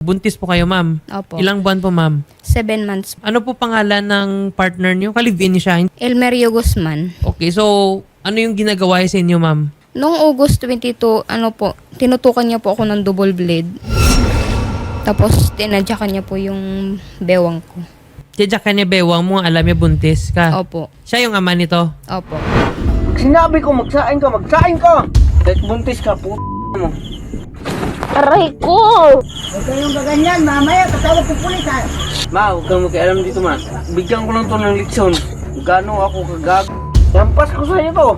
Buntis po kayo, ma'am. Opo. Ilang buwan po, ma'am? Seven months. Ano po pangalan ng partner niyo? Kalivin niyo siya. Elmerio Guzman. Okay, so ano yung ginagawa niya sa inyo, ma'am? Noong August 22, ano po, tinutukan niya po ako ng double blade. Tapos, tinadyakan niya po yung bewang ko. Tiyadya ka niya bewang mo, alam niya buntis ka. Opo. Siya yung ama nito. Opo. Sinabi ko magsain ka, magsain ka! Kahit buntis ka, po mo. Aray ko! Huwag kayong gaganyan, mamaya tatawag ko pulis ha. Ma, huwag kang makialam dito ma. Bigyan ko lang to ng leksyon. Gano'n ako kagag... Lampas ko sa'yo to.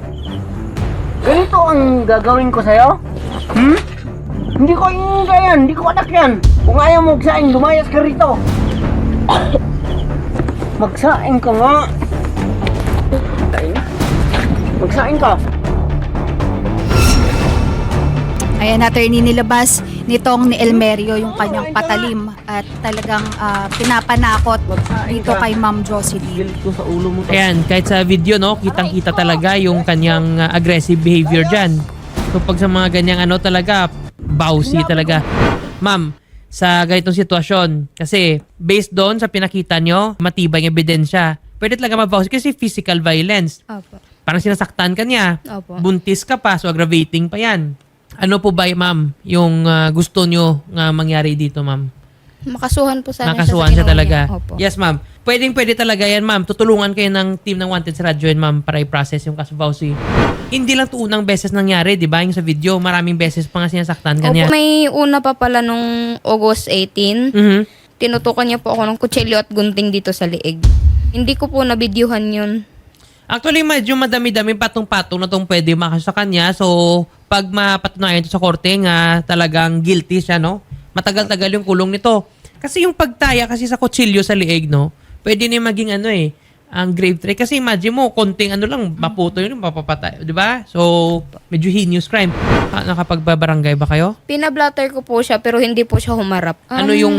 Ganito ang gagawin ko sa'yo? Hmm? Hindi ko yung yan, hindi ko anak yan. Kung ayaw mo magsaing, lumayas ka rito. Magsaing ka nga. Magsaing? Magsaing ka. Ayan, attorney nilabas nitong ni Elmerio yung kanyang patalim at talagang ah, pinapanakot dito kay Ma'am Jocelyn. Ayan, kahit sa video, no, kitang-kita talaga yung kanyang uh, aggressive behavior dyan. So pag sa mga ganyang ano talaga, bousy talaga. Ma'am, sa ganitong sitwasyon, kasi based doon sa pinakita nyo, matibay yung ebidensya, pwede talaga mabousy kasi physical violence. Opo. Parang sinasaktan ka niya. Opo. Buntis ka pa, so aggravating pa yan. Ano po ba, ma'am, yung uh, gusto nyo nga mangyari dito, ma'am? Makasuhan po sana Nakasuhan siya siya talaga. niya. Opo. Yes, ma'am. Pwedeng pwede talaga yan, ma'am. Tutulungan kayo ng team ng Wanted sa radyo yan, ma'am, para i-process yung kaso Fauci. Hindi lang to unang beses nangyari, di ba? Yung sa video, maraming beses pa nga sinasaktan ka niya. Opo, may una pa pala nung August 18. Mhm. Tinutukan niya po ako ng kutsilyo at gunting dito sa liig. Hindi ko po nabidyuhan yun. Actually, medyo madami-dami patong-patong na tong pwede makaso sa kanya. So, pag mapatunayan ito sa korte nga talagang guilty siya, no? Matagal-tagal yung kulong nito. Kasi yung pagtaya kasi sa kutsilyo sa liig, no? Pwede na maging ano eh, ang grave threat. Kasi imagine mo, konting ano lang, maputo yun, mapapatay. Di ba? So, medyo heinous crime. Ah, nakapagbabarangay ba kayo? Pinablatter ko po siya pero hindi po siya humarap. Ano Um, yung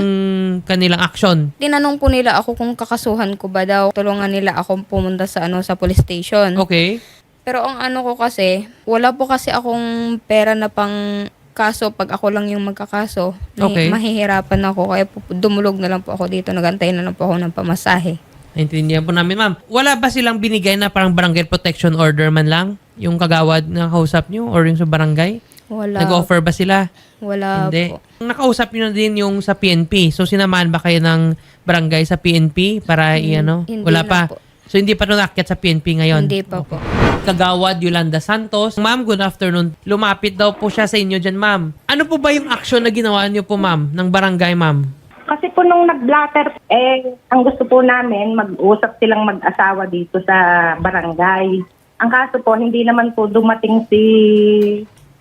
kanilang action? Tinanong po nila ako kung kakasuhan ko ba daw. Tulungan nila ako pumunta sa ano sa police station. Okay. Pero ang ano ko kasi, wala po kasi akong pera na pang kaso pag ako lang yung magkakaso. Nahi- Okay. Mahihirapan ako kaya po, dumulog na lang po ako dito. Nagantay na lang po ako ng pamasahe. Naintindihan po namin, ma'am. Wala ba silang binigay na parang barangay protection order man lang? Yung kagawad na kausap nyo or yung sa barangay? Wala. Nag-offer ba sila? Wala Hindi. po. Nakausap nyo na din yung sa PNP. So, sinamahan ba kayo ng barangay sa PNP para i-ano? hindi Wala na pa. po. So, hindi pa nunakit sa PNP ngayon? Hindi pa po. Kagawad Yolanda Santos. Ma'am, good afternoon. Lumapit daw po siya sa inyo dyan, ma'am. Ano po ba yung action na ginawa niyo po, ma'am, ng barangay, ma'am? Kasi po nung nag-blatter, eh, ang gusto po namin, mag-usap silang mag-asawa dito sa barangay. Ang kaso po, hindi naman po dumating si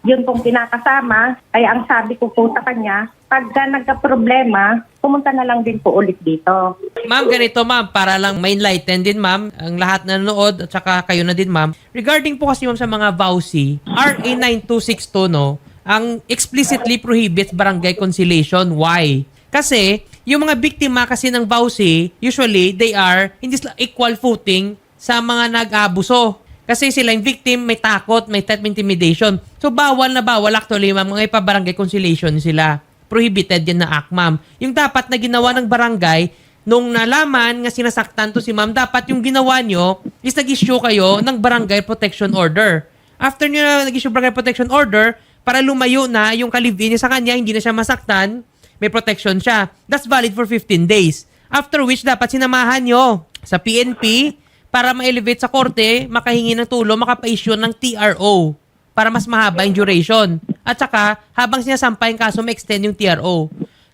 yun pong kinakasama. Kaya ang sabi ko po sa kanya, pagka nagka-problema, pumunta na lang din po ulit dito. Ma'am, ganito ma'am, para lang ma-enlighten din ma'am, ang lahat na nanood at saka kayo na din ma'am. Regarding po kasi ma'am sa mga VAUSI, RA 9262 no, ang explicitly prohibits barangay conciliation. Why? Kasi yung mga biktima kasi ng VAUSI, usually they are in this equal footing sa mga nag-abuso. Kasi sila yung victim, may takot, may threat, intimidation. So bawal na bawal actually ma'am, mga ipa-barangay conciliation sila prohibited yan na act, ma'am. Yung dapat na ginawa ng barangay, nung nalaman nga sinasaktan to si ma'am, dapat yung ginawa nyo is nag-issue kayo ng barangay protection order. After nyo na nag-issue barangay protection order, para lumayo na yung kalivin niya sa kanya, hindi na siya masaktan, may protection siya. That's valid for 15 days. After which, dapat sinamahan nyo sa PNP para ma-elevate sa korte, makahingi ng tulong, makapa-issue ng TRO para mas mahaba yung duration. At saka, habang sinasampay yung kaso, ma-extend yung TRO.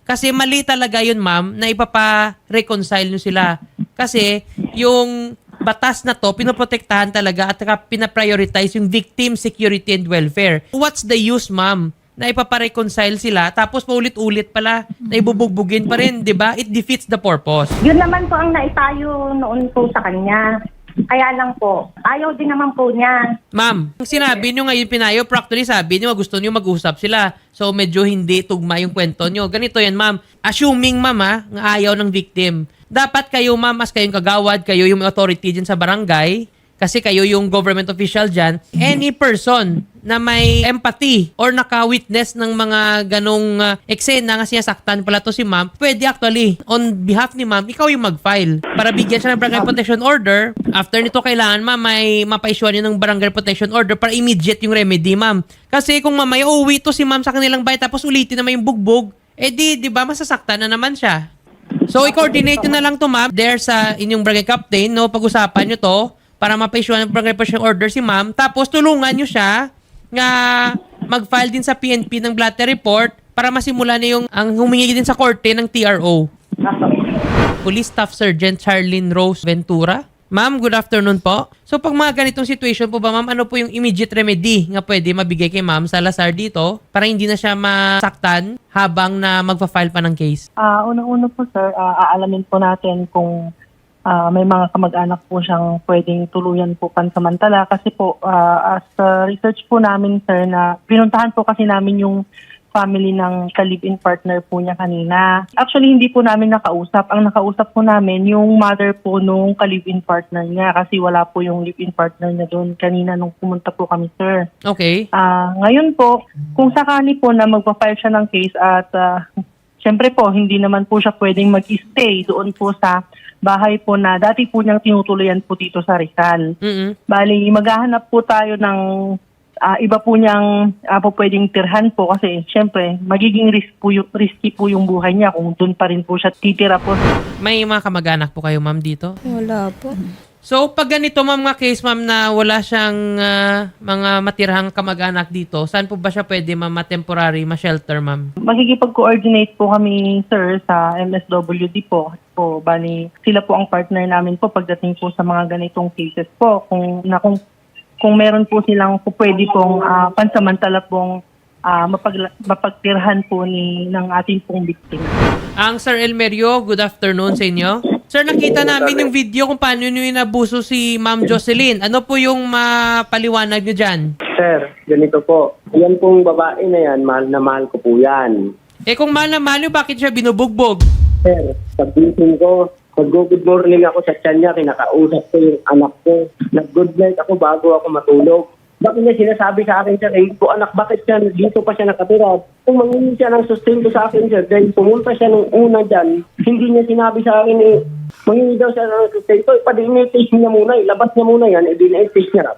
Kasi mali talaga yun, ma'am, na ipapa-reconcile nyo sila. Kasi yung batas na to, pinoprotektahan talaga at pinaprioritize yung victim security and welfare. What's the use, ma'am? Na ipapa-reconcile sila tapos paulit-ulit pala na ibubugbugin pa rin, 'di ba? It defeats the purpose. Yun naman po ang naitayo noon po sa kanya. Kaya lang po, ayaw din naman po niya. Ma'am, ang sinabi nyo ngayon pinayo, practically sabi nyo gusto nyo mag-usap sila. So medyo hindi tugma yung kwento nyo. Ganito yan, ma'am. Assuming, ma'am, ha, nga ayaw ng victim. Dapat kayo, ma'am, as kayong kagawad, kayo yung authority dyan sa barangay, kasi kayo yung government official dyan, any person na may empathy or naka-witness ng mga ganong uh, eksena nga sinasaktan pala to si ma'am, pwede actually, on behalf ni ma'am, ikaw yung mag-file para bigyan siya ng barangay protection order. After nito, kailangan ma'am, may mapa-issuean yun ng barangay protection order para immediate yung remedy, ma'am. Kasi kung mamaya uuwi to si ma'am sa kanilang bahay tapos ulitin naman yung bugbog, eh di, di ba, masasaktan na naman siya. So, i-coordinate nyo na lang to, ma'am, there sa inyong barangay captain, no? Pag-usapan nyo to para mapa-issue ng barangay protection order si ma'am. Tapos, tulungan nyo siya nga mag-file din sa PNP ng blatter report para masimula na yung ang humingi din sa korte ng TRO. Police Staff Sergeant Charlene Rose Ventura. Ma'am, good afternoon po. So pag mga ganitong situation po ba, ma'am, ano po yung immediate remedy nga pwede mabigay kay ma'am Salazar dito para hindi na siya masaktan habang na magpa-file pa ng case? Ah, unang-una po sir, ah, aalamin po natin kung ah, may mga kamag-anak po siyang pwedeng tuluyan po pansamantala kasi po ah, as ah, research po namin sir na pinuntahan po kasi namin yung family ng ka-live-in partner po niya kanina. Actually, hindi po namin nakausap. Ang nakausap po namin yung mother po nung ka-live-in partner niya kasi wala po yung live-in partner niya doon kanina nung pumunta po kami sir. Okay. Ah, ngayon po, kung sakali po na magpa-file siya ng case at ah, syempre po, hindi naman po siya pwedeng mag-stay doon po sa bahay po na dati po niyang tinutuluyan po dito sa Rizal. Mm Bali, maghahanap po tayo ng ah, iba po niyang ah, po pwedeng tirhan po kasi syempre magiging risk po yung, risky po yung buhay niya kung doon pa rin po siya titira po. May mga kamag-anak po kayo, ma'am, dito? Wala po. So, pag ganito, ma'am, nga case, ma'am, na wala siyang ah, mga matirhang kamag-anak dito, saan po ba siya pwede, ma'am, ma-temporary, ma-shelter, ma'am? Makikipag-coordinate po kami, sir, sa MSWD po. po. Bali, sila po ang partner namin po pagdating po sa mga ganitong cases po. Kung, na, kung, kung meron po silang po pwede pong ah, pansamantala pong ah, mapag, mapagtirhan po ni, ng ating pong biktima. Ang Sir Elmerio, good afternoon sa inyo. Sir, nakita namin yung video kung paano nyo inabuso si Ma'am Jocelyn. Ano po yung mapaliwanag nyo dyan? Sir, ganito po. Yan pong babae na yan, mahal na mahal ko po yan. Eh kung mahal na mahal nyo, bakit siya binubugbog? Sir, sabihin ko, mag-good morning ako sa tiyan niya, kinakausap ko yung anak ko. Nag-good night ako bago ako matulog. Bakit niya sinasabi sa akin, sir, eh, anak, bakit siya dito pa siya nakatira? Kung mangingi siya ng sustento sa akin, sir, dahil pumunta siya nung una dyan, hindi niya sinabi sa akin, eh, mangingi daw siya ng sustento, padi-test niya muna, ilabas niya muna yan, di-test niya.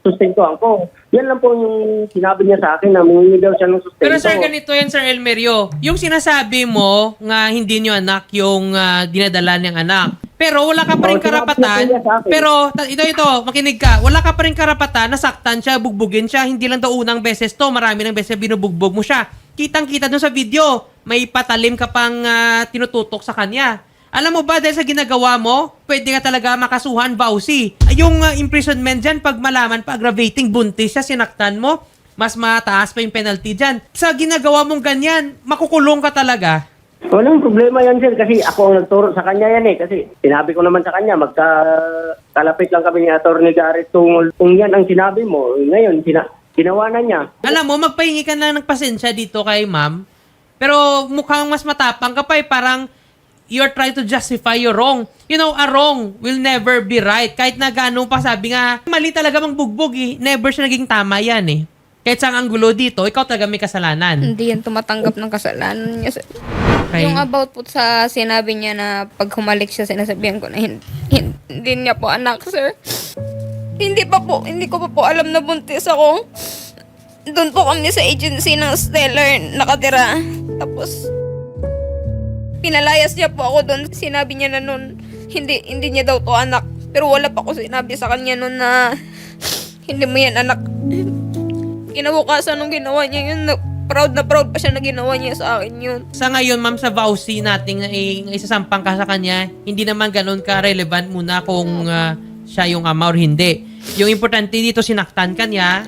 Sustentohan ko. Yan lang po yung sinabi niya sa akin na mangingi daw siya ng sustento. Pero sir, ganito yan, Sir Elmerio. Yung sinasabi mo nga hindi nyo anak yung ah, dinadala niyang anak. Pero wala ka pa rin Oh, sinabi karapatan. niya sa akin. Pero ta- ito, ito, makinig ka. Wala ka pa rin karapatan na saktan siya, bugbugin siya. Hindi lang daw unang beses to. Marami ng beses binubugbog mo siya. Kitang-kita dun sa video. May patalim ka pang ah, tinututok sa kanya. Alam mo ba, dahil sa ginagawa mo, pwede ka talaga makasuhan, Vauci. Yung ah, imprisonment dyan, pag malaman pa aggravating buntis siya, sinaktan mo, mas mataas pa yung penalty dyan. Sa ginagawa mong ganyan, makukulong ka talaga. Walang problema yan, sir, kasi ako ang nagturo sa kanya yan eh. Kasi sinabi ko naman sa kanya, magka kalapit lang kami ni Atty. Garrett tungol. Kung yan ang sinabi mo, ngayon, sina ginawa na niya. Alam mo, magpahingi ka na ng pasensya dito kay ma'am. Pero mukhang mas matapang ka pa eh. Parang you're trying to justify your wrong. You know, a wrong will never be right. Kahit na gano'n pa sabi nga, mali talaga mang bugbog eh. Never siya naging tama yan eh. Kahit sa anggulo dito, ikaw talaga may kasalanan. Hindi yan tumatanggap ng kasalanan niya. Okay. Yung about po sa sinabi niya na pag humalik siya, sinasabihan ko na hin- hin- hindi niya po anak, sir. Hindi pa po, hindi ko pa po alam na buntis ako. Doon po kami sa agency ng Stellar nakatira. Tapos, pinalayas niya po ako doon. Sinabi niya na noon, hindi, hindi niya daw to anak. Pero wala pa ko sinabi sa kanya noon na hindi mo yan anak. Kinabukasan nung ginawa niya yun, na- proud na proud pa siya na ginawa niya sa akin yun. Sa ngayon, ma'am, sa vowsy nating eh, isasampang ka sa kanya, hindi naman ganun ka-relevant muna kung ah, siya yung ama or hindi. Yung importante dito, sinaktan ka niya,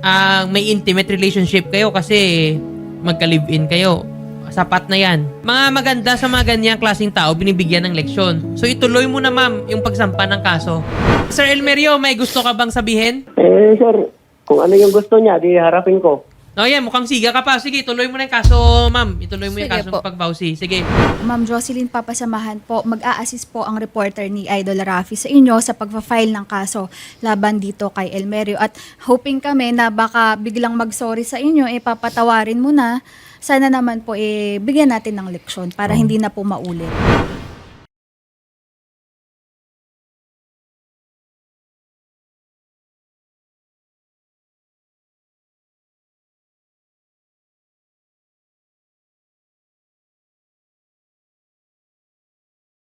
ah, may intimate relationship kayo kasi magka-live-in kayo. Sapat na yan. Mga maganda sa mga ganyang klaseng tao, binibigyan ng leksyon. So ituloy mo na ma'am yung pagsampa ng kaso. Sir Elmerio, may gusto ka bang sabihin? Eh, sir, kung ano yung gusto niya, di harapin ko. No, yan, mukhang siga ka pa. Sige, tuloy mo na yung kaso, ma'am. Ituloy mo yung Sige kaso po. ng pagbawsi. Sige. Ma'am Jocelyn, papasamahan po, mag-a-assist po ang reporter ni Idol Rafi sa inyo sa pagpa-file ng kaso laban dito kay Elmerio. At hoping kami na baka biglang mag-sorry sa inyo, eh papatawarin mo na. Sana naman po, eh, bigyan natin ng leksyon para hindi na po maulit.